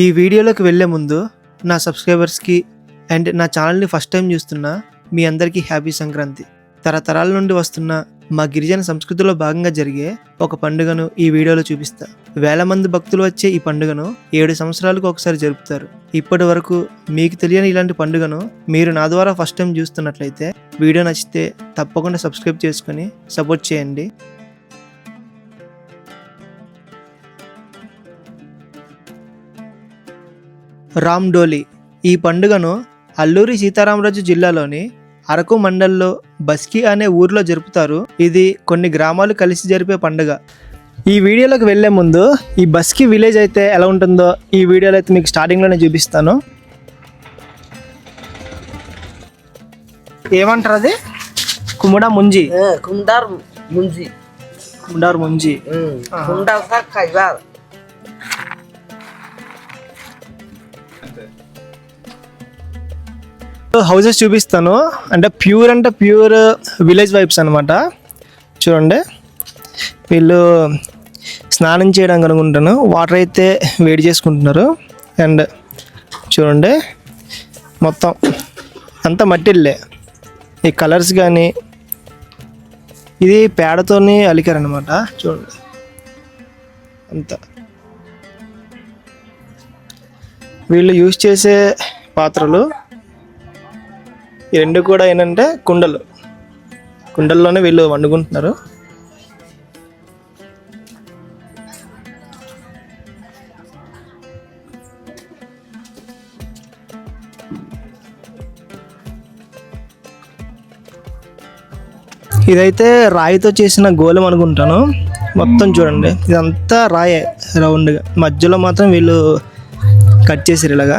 ఈ వీడియోలోకి వెళ్ళే ముందు నా సబ్స్క్రైబర్స్కి అండ్ నా ఛానల్ని ఫస్ట్ టైం చూస్తున్న మీ అందరికీ హ్యాపీ సంక్రాంతి. తరతరాల నుండి వస్తున్న మా గిరిజన సంస్కృతిలో భాగంగా జరిగే ఒక పండుగను ఈ వీడియోలో చూపిస్తా. వేల మంది భక్తులు వచ్చే ఈ పండుగను ఏడు సంవత్సరాలకు ఒకసారి జరుపుతారు. ఇప్పటి వరకు మీకు తెలియని ఇలాంటి పండుగను మీరు నా ద్వారా ఫస్ట్ టైం చూస్తున్నట్లయితే వీడియో నచ్చితే తప్పకుండా సబ్స్క్రైబ్ చేసుకొని సపోర్ట్ చేయండి. రామ్ డోలి ఈ పండుగను అల్లూరి సీతారామరాజు జిల్లాలోని అరకు మండల్లో బస్కి అనే ఊర్లో జరుపుతారు. ఇది కొన్ని గ్రామాలు కలిసి జరిపే పండుగ. ఈ వీడియోలోకి వెళ్ళే ముందు ఈ బస్కి విలేజ్ అయితే ఎలా ఉంటుందో ఈ వీడియోలో అయితే మీకు స్టార్టింగ్లోనే చూపిస్తాను. ఏమంటారు అది? కుముడా ముంజి. కుండార్ ముంజి. కుముడార్ ముంజి. సా హౌసెస్ చూపిస్తాను. అంటే ప్యూర్ అంటే ప్యూర్ విలేజ్ వైబ్స్ అనమాట చూడండి. వీళ్ళు స్నానం చేయడానికి అనుకుంటాను వాటర్ అయితే వేడి చేసుకుంటున్నారు. అండ్ చూడండి. మొత్తం అంతా మట్టిల్లే. ఈ కలర్స్ కానీ ఇది పేడతోనే అలికారనమాట చూడండి. అంతా. వీళ్ళు యూజ్ చేసే పాత్రలు ఈ రెండు కూడా ఏంటంటే కుండలు. కుండల్లోనే వీళ్ళు వండుకుంటున్నారు. ఇదైతే రాయితో చేసిన గోళం అనుకుంటాను. మొత్తం చూడండి. ఇదంతా రాయే రౌండ్గా. మధ్యలో మాత్రం వీళ్ళు కట్ చేసారు ఇలాగా.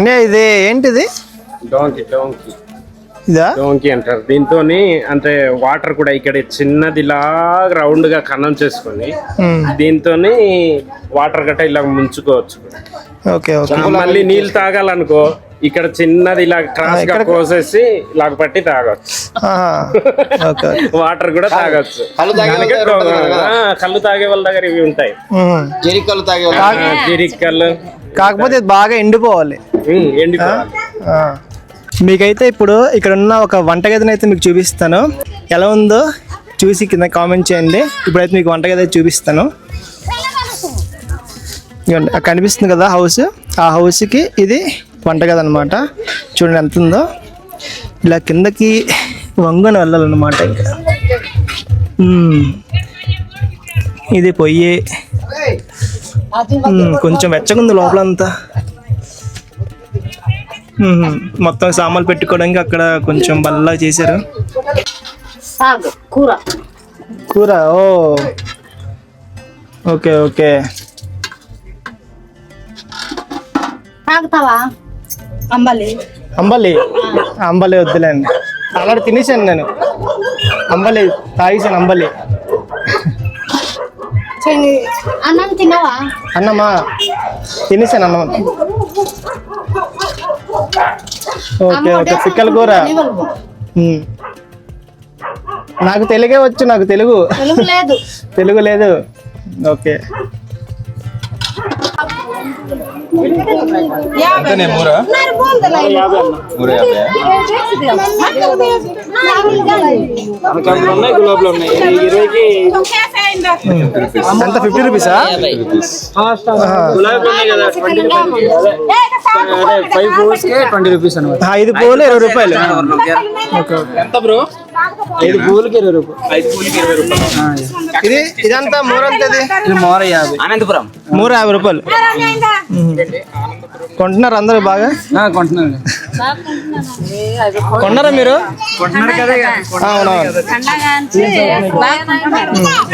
అంటే ఇది ఏంటిది? డోంకి డోంకి ఇదా? డోంకి అంటారు. దీంతో అంటే వాటర్ కూడా ఇక్కడ చిన్నది ఇలా రౌండ్గా కన్నం చేసుకొని మ్మ్. దీంతో వాటర్ గట్ట ఇలా ముంచుకోవచ్చు. Okay okay. మళ్ళీ నీళ్ళు తాగాలనుకో ఇక్కడ చిన్నది ఇలా క్రాస్గా కోసేసి ఇలా పట్టి తాగొచ్చు. వాటర్ కూడా తాగొచ్చు. కళ్ళు తాగే వాళ్ళ దగ్గర ఇవి ఉంటాయి. జెరికలు తాగే జిరికలు. కాకపోతే ఇది బాగా ఎండిపోవాలి. ఆ. మీకైతే ఇప్పుడు ఇక్కడ ఉన్న ఒక వంటగదిని అయితే మీకు చూపిస్తాను. ఎలా ఉందో చూసి కింద కామెంట్ చేయండి. ఇప్పుడైతే మీకు వంటగది అయితే చూపిస్తాను. ఇదిగోండి, అక్కడ కనిపిస్తుంది కదా హౌస్ ఆ హౌస్కి ఇది వంటగది అనమాట చూడండి ఎంత ఉందో. ఇలా కిందకి వంగుని వెళ్ళాలన్నమాట ఇంకా. మ్మ్. ఇది పొయ్యి కొంచెం వెచ్చగుంది లోపలంతా. మొత్తం సామాన్లు పెట్టుకోవడానికి అక్కడ కొంచెం బల్లలా చేశారు. సాగ్ కూర. కూర ఓ. Okay okay. తాగుతావా? అంబలి. అంబలి? అంబలి వద్దులేండి. ఆల్రెడీ తినేసాను నేను. అంబలి తాగేసాను అంబలి. అన్నం తినవా? అన్నమా? తినేసాను అన్నం. Okay okay. పిక్కల కూర. నాకు తెలుగే వచ్చు నాకు తెలుగు. తెలుగు లేదు. తెలుగు లేదు. ఓకే. ఎంత ఫిఫ్టీ రూపీసా. ఫైవ్కి ట్వంటీ రూపీస్ అనమాట ఐదు పూలు ఇరవై రూపాయలు. ఎంత బ్రో? ఐదు పూలకి ఇరవై రూపాయలు. ఐదు పూలకి ఇరవై రూపాయలు. ఇది ఇదంతా మూర ఎంతది ఇది మోర యాభై. అనంతపురం మూర యాభై రూపాయలు. కొంటున్నారు అందరూ బాగా? ఆ, కొంటున్నాను. కొన్నారా మీరు? కొంటున్నారు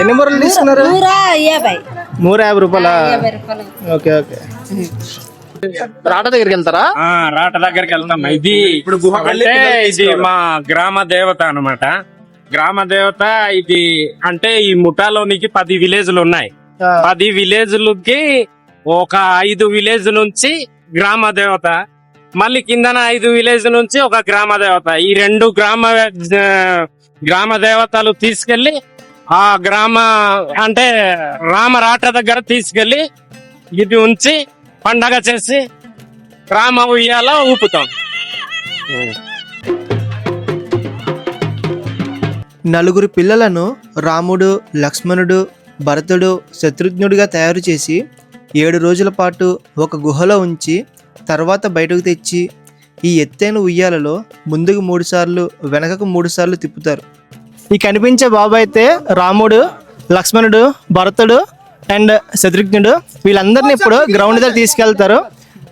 ఎన్ని మూరలు తీసుకున్నారు? మూర యాభై రూపాయలా. Okay okay. రాట దగ్గరికి వెళ్తారా? ఆ, రాట దగ్గరికి వెళ్తాం ఇది ఇప్పుడు అంటే ఇది మా గ్రామ దేవత అన్నమాట. గ్రామ దేవత ఇది అంటే ఈ ముఠాలోనికి పది విలేజ్లు ఉన్నాయి. పది విలేజ్లకి ఒక ఐదు విలేజ్ నుంచి గ్రామ దేవత మళ్ళీ కిందన ఐదు విలేజ్ నుంచి ఒక గ్రామ దేవత. ఈ రెండు గ్రామ గ్రామ దేవతలు తీసుకెళ్ళి ఆ గ్రామ అంటే రామరాట దగ్గర తీసుకెళ్ళి ఇది ఉంచి పండగ చేసి రామ ఉయ్యాల ఊపుతాం. నలుగురు పిల్లలను రాముడు లక్ష్మణుడు భరతుడు శత్రుఘ్నుడిగా తయారు చేసి ఏడు రోజుల పాటు ఒక గుహలో ఉంచి తర్వాత బయటకు తెచ్చి ఈ ఎత్తైన ఉయ్యాలలో ముందుకు మూడుసార్లు వెనకకు మూడుసార్లు తిప్పుతారు. ఈ కనిపించే బాబు అయితే రాముడు లక్ష్మణుడు భరతుడు అండ్ శత్రుఘ్నుడు వీళ్ళందరినీ ఇప్పుడు గ్రౌండ్ దగ్గర తీసుకెళ్తారు.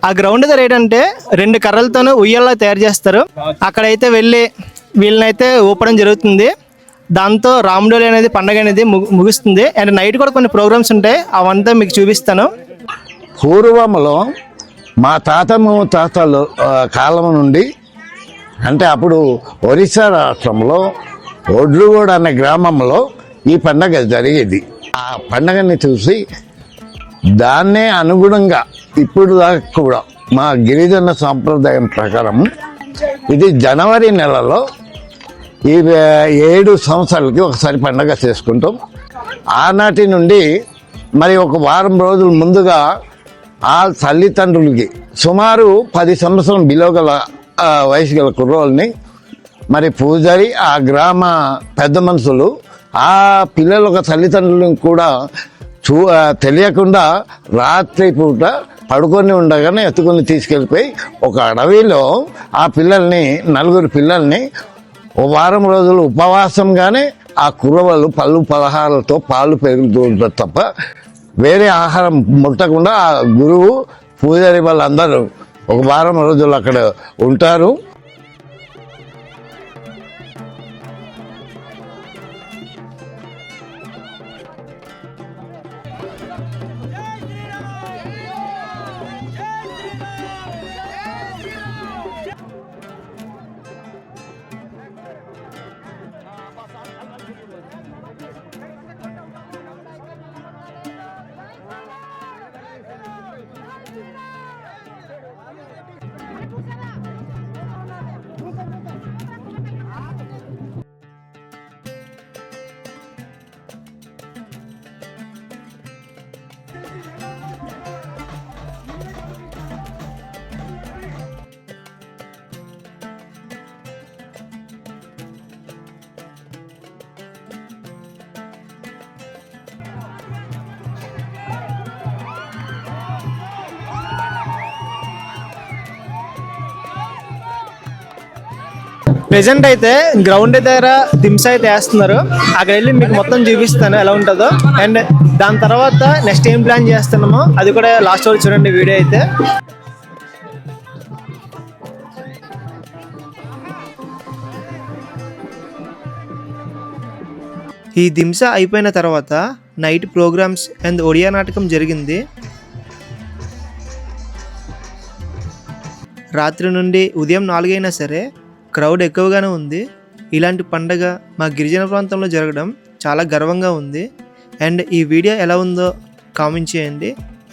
ఆ గ్రౌండ్ దగ్గర ఏంటంటే రెండు కర్రలతోనూ ఉయ్యాల తయారు చేస్తారు. అక్కడైతే వెళ్ళి వీళ్ళనైతే ఊపడం జరుగుతుంది. దాంతో రాముడోలి అనేది పండగ అనేది ముగు- ముగుస్తుంది. అండ్ నైట్ కూడా కొన్ని ప్రోగ్రామ్స్ ఉంటాయి. అవంతా మీకు చూపిస్తాను. పూర్వములో మా తాత తాతలు కాలం నుండి అంటే అప్పుడు ఒరిస్సా రాష్ట్రంలో ఒడ్లుగూడ అనే గ్రామంలో ఈ పండగ జరిగేది. ఆ పండగని చూసి దాన్నే అనుగుణంగా ఇప్పుడు దాకా కూడా మా గిరిజన సాంప్రదాయం ప్రకారం ఇది జనవరి నెలలో ఈ ఏడు సంవత్సరాలకి ఒకసారి పండగ చేసుకుంటాం. ఆనాటి నుండి మరి ఒక వారం రోజుల ముందుగా ఆ తల్లిదండ్రులకి సుమారు పది సంవత్సరం బిలో గల వయసు గల కుర్రోల్ని మరి పూజారి ఆ గ్రామ పెద్ద మనుషులు ఆ పిల్లల ఒక తల్లిదండ్రులను కూడా చూ తెలియకుండా రాత్రి పూట పడుకొని ఉండగానే ఎత్తుకొని తీసుకెళ్ళిపోయి ఒక అడవిలో ఆ పిల్లల్ని నలుగురు పిల్లల్ని ఓ వారం రోజులు ఉపవాసంగానే ఆ కురవలు పళ్ళు పలహారాలతో పాలు పెరుగుతూ ఉంటారు తప్ప వేరే ఆహారం ముట్టకుండా ఆ గురువు పూజారి వాళ్ళందరూ ఒక వారం రోజులు అక్కడ ఉంటారు. ప్రెసెంట్ అయితే గ్రౌండ్ దగ్గర దింస అయితే వేస్తున్నారు. అక్కడ వెళ్ళి మీకు మొత్తం చూపిస్తాను ఎలా ఉంటుందో. అండ్ దాని తర్వాత నెక్స్ట్ ఏం ప్లాన్ చేస్తున్నామో అది కూడా లాస్ట్ వరకు చూడండి వీడియో అయితే. ఈ దింస అయిపోయిన తర్వాత నైట్ ప్రోగ్రామ్స్ అండ్ ఒడియా నాటకం జరిగింది. రాత్రి నుండి ఉదయం నాలుగైనా సరే క్రౌడ్ ఎక్కువగానే ఉంది. ఇలాంటి పండగ మా గిరిజన ప్రాంతంలో జరగడం చాలా గర్వంగా ఉంది. అండ్ ఈ వీడియో ఎలా ఉందో కామెంట్ చేయండి.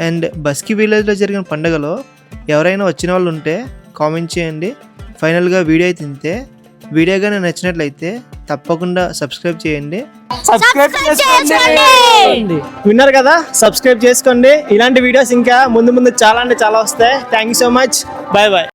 అండ్ బస్కి విలేజ్లో జరిగిన పండగలో ఎవరైనా వచ్చిన వాళ్ళు ఉంటే కామెంట్ చేయండి. ఫైనల్గా వీడియో అయితే తింటే వీడియో కానీ నచ్చినట్లయితే తప్పకుండా సబ్స్క్రైబ్ చేయండి. సబ్స్క్రైబ్ చేసుకోండి! విన్నారు కదా? సబ్స్క్రైబ్ చేసుకోండి. ఇలాంటి వీడియోస్ ఇంకా ముందు ముందు చాలా అంటే చాలా వస్తాయి. Thank you so much bye bye